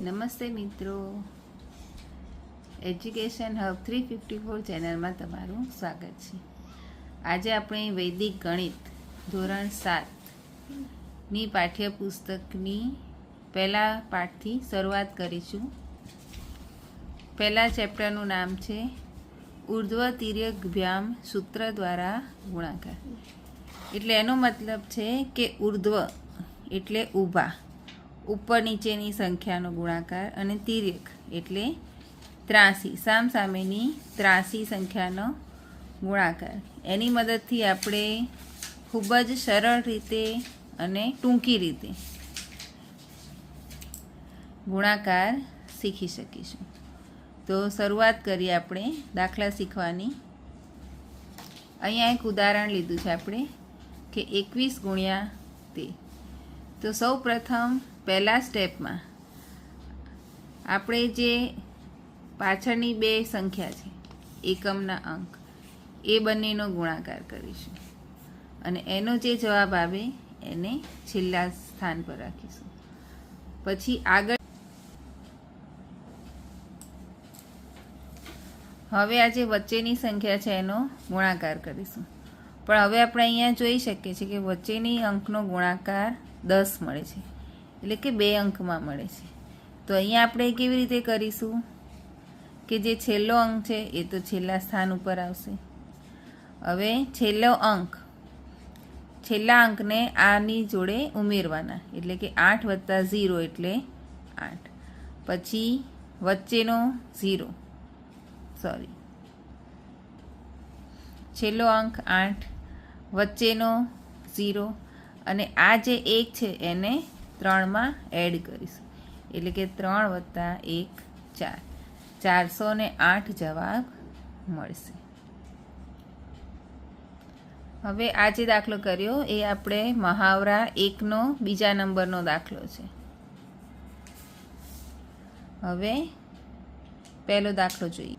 નમસ્તે મિત્રો. Education hub three fifty four ચેનલમાં તમારું સ્વાગત છે. આજે આપણે વૈદિક ગણિત ધોરણ સાતની પાઠ્યપુસ્તકની પહેલા પાઠથી શરૂઆત કરીશું. પહેલા ચેપ્ટરનું નામ છે ઉર્ધ્વ તિર્યકભ્યામ સૂત્ર દ્વારા ગુણાકાર. એટલે એનો મતલબ છે કે ઉર્ધ્વ એટલે ઊભા. ઉપર નીચેની સંખ્યાનો ગુણાકાર અને તિર્યક એટલે ત્રાસી સામસામેની ત્રાસી સંખ્યાનો ગુણાકાર. એની મદદથી આપણે ખૂબ જ સરળ રીતે અને ટૂંકી રીતે ગુણાકાર શીખી શકીશું. તો શરૂઆત કરીએ આપણે દાખલા શીખવાની. અહીંયા એક ઉદાહરણ લીધું છે આપણે કે એકવીસ ગુણ્યા તે તો સૌ પ્રથમ પહેલા સ્ટેપમાં આપણે જે પાછળની બે સંખ્યા છે, એકમના અંક, એ બંનેનો ગુણાકાર કરીશું. અને એનો જે જવાબ આવે, એને છેલ્લા સ્થાન પર રાખીશું. પછી આગળ હવે આ જે વચ્ચેની સંખ્યા છે, એનો ગુણાકાર કરીશું. પણ હવે આપણે અહીંયા જોઈ શકીએ છીએ કે વચ્ચેની અંકનો ગુણાકાર દસ મળે છે. એટલે કે બે અંકમાં મળે છે. તો અહીંયા આપણે કેવી રીતે કરીશું? કે જે છેલ્લો અંક છે, એ તો છેલ્લા સ્થાન ઉપર આવશે. હવે છેલ્લો અંક. છેલ્લા અંકને આની જોડે ઉમેરવાના. એટલે કે આઠ વત્તા ઝીરો એટલે આઠ. પછી વચ્ચેનો ઝીરો. સોરી. છેલ્લો અંક આઠ, વચ્ચેનો ઝીરો. અને આ જે એક છે, એને ત્રણમાં એડ કરીશું. એટલે કે ત્રણ વત્તા એક ચાર. ચારસો ને આઠ જવાબ મળશે. હવે આ જે દાખલો કર્યો, એ આપણે મહાવરા એકનો, બીજા નંબરનો દાખલો છે. હવે પહેલો દાખલો જોઈએ.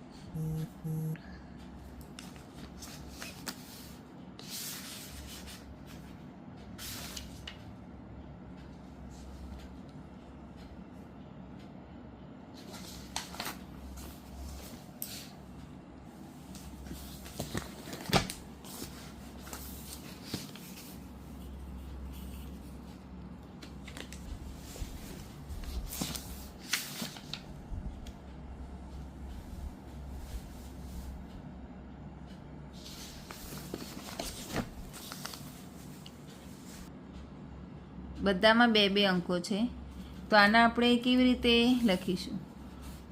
બધામાં બે બે અંકો છે. તો આના આપણે કેવી રીતે લખીશું?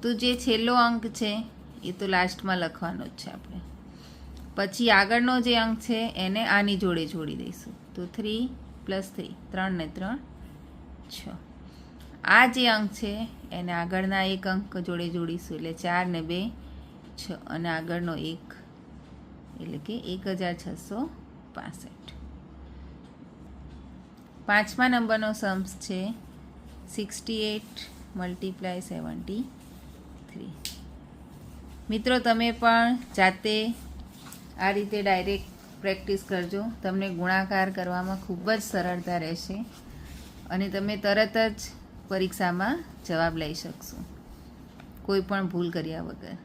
તો જે છેલ્લો અંક છે, એ તો લાસ્ટમાં લખવાનો જ છે આપણે. પછી આગળનો જે અંક છે, એને આની જોડે જોડી દઈશું. તો થ્રી પ્લસ થ્રી ત્રણ ને ત્રણ, છ. આ જે અંક છે, એને આગળના એક અંક જોડે જોડીશું, એટલે ચાર ને બે, છ. અને આગળનો એક, એટલે કે એક હજાર છસો પાસઠ. પાંચમા નંબરનો સમ્સ છે sixty eight multiply seventy three મિત્રો, તમે પણ જાતે આ રીતે ડાયરેક્ટ પ્રેક્ટિસ કરજો. તમને ગુણાકાર કરવામાં ખૂબ જ સરળતા રહેશે અને તમે તરત જ પરીક્ષામાં જવાબ લઈ શકશો. કોઈ પણ ભૂલ કર્યા વગર.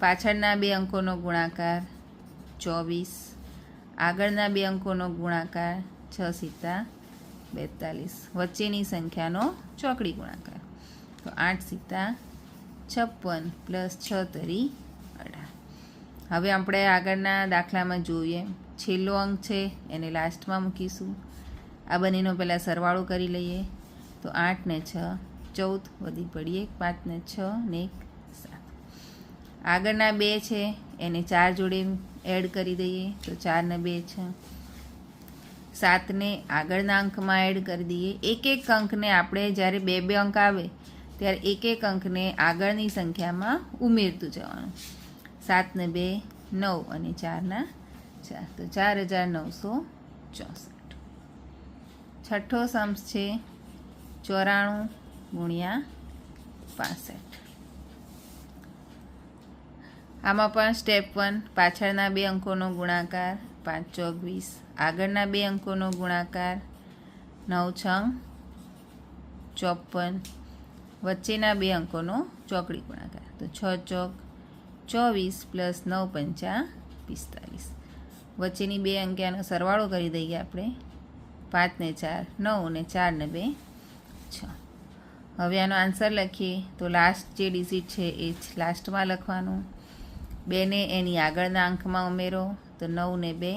પાછળના બે અંકોનો ગુણાકાર ચોવીસ. આગળના બે અંકોનો ગુણાકાર છ સિત્તા. બેતાલીસ. વચ્ચેની સંખ્યાનો ચોકડી ગુણાકાર. તો આઠ સિત્તા છપ્પન પ્લસ છ તરી અઢાર. હવે આપણે આગળના દાખલામાં જોઈએ. છેલ્લો અંક છે, એને લાસ્ટમાં મૂકીશું. આ બંનેનો પહેલાં સરવાળો કરી લઈએ. તો આઠ ને છ, ચૌદ વધી પડી એક પાંચ ને છ ને એક સાત. આગળના બે છે, એને ચાર જોડે એડ કરી દઈએ. તો ચાર ને બે છે. સાતને આગળના અંકમાં એડ કરી દઈએ. એક એક અંકને આપણે જ્યારે બે બે અંક આવે, ત્યારે એક એક અંકને આગળની સંખ્યામાં ઉમેરતું જવાનું. સાતને બે, નવ અને ચારના ચાર. તો ચાર હજાર નવસો ચોસઠ. છઠ્ઠો સમ્સ છે ચોરાણું ગુણ્યા પાસઠ. આમાં પણ સ્ટેપ વન પાછળના બે અંકોનો ગુણાકાર પાંચ, ચોવીસ. આગળના બે અંકોનો ગુણાકાર નવ છ, ચોપન. વચ્ચેના બે અંકોનો ચોકડી ગુણાકાર. તો છ ચોક, ચોવીસ પ્લસ નવ પંચા પિસ્તાલીસ. વચ્ચેની બે અંક્યાનો સરવાળો કરી દઈએ આપણે. પાંચ ને ચાર, નવ ને ચાર ને બે, છ. હવે આનો આન્સર લખીએ. તો લાસ્ટ જે ડિઝિટ છે એ લાસ્ટમાં લખવાનું. બેને એની આગળના અંકમાં ઉમેરો. તો નવ ને બે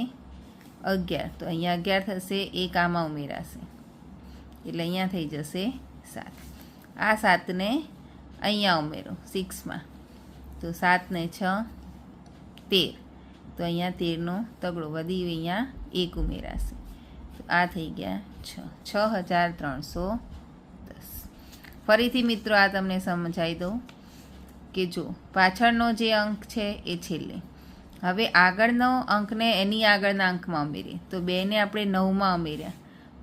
અગિયાર. તો અહીંયા અગિયાર થશે, એક આમાં ઉમેરાશે. એટલે અહીંયા થઈ જશે સાત. આ સાતને અહીંયા ઉમેરો, સિક્સમાં. તો સાતને છ, તેર. તો અહીંયા તેરનો તગડો વધી અહીંયા એક ઉમેરાશે. તો આ થઈ ગયા છ. છ હજાર ત્રણસો દસ. ફરીથી મિત્રો આ તમને સમજાવી દઉં કે જો પાછળનો જે અંક છે એ છેલ્લે. હવે આગળનો અંકને એની આગળના અંકમાં ઉમેરીએ. તો બેને આપણે નવમાં ઉમેર્યા.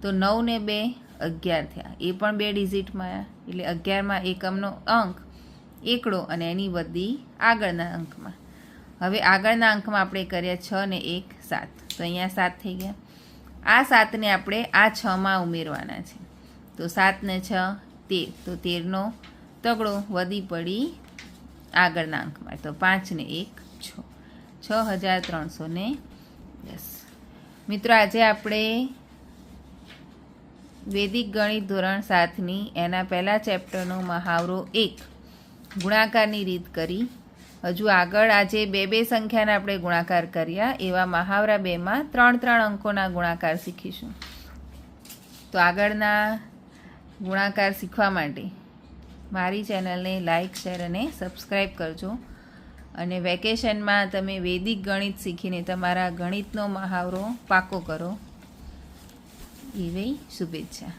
તો નવ ને બે અગિયાર થયા. એ પણ બે ડિઝિટમાં આવ્યા એટલે અગિયારમાં એકમનો અંક એકડો અને એની બધી આગળના અંકમાં. હવે આગળના અંકમાં આપણે કર્યા છ ને એક સાત. તો અહીંયા સાત થઈ ગયા. આ સાતને આપણે આ છમાં ઉમેરવાના છે. તો સાત ને છ, તેર. તો તેરનો તગડો વધી પડી આગળના અંકમાં. તો પાંચ ને એક, છ. છ હજાર ત્રણસો ને. દસ મિત્રો, આજે આપણે વૈદિક ગણિત ધોરણ સાતની એના પહેલા ચેપ્ટરનો મહાવરો એક, ગુણાકારની રીત કરી. હજુ આગળ આજે બે બે સંખ્યાના આપણે ગુણાકાર કર્યા, એવા મહાવરા બેમાં ત્રણ ત્રણ અંકોના ગુણાકાર શીખીશું. તો આગળના ગુણાકાર શીખવા માટે મારી ચેનલને લાઇક શેર અને સબસ્ક્રાઈબ કરજો. અને વેકેશનમાં તમે વૈદિક ગણિત શીખીને તમારા ગણિતનો મહાવરો પાકો કરો. એવી શુભેચ્છા.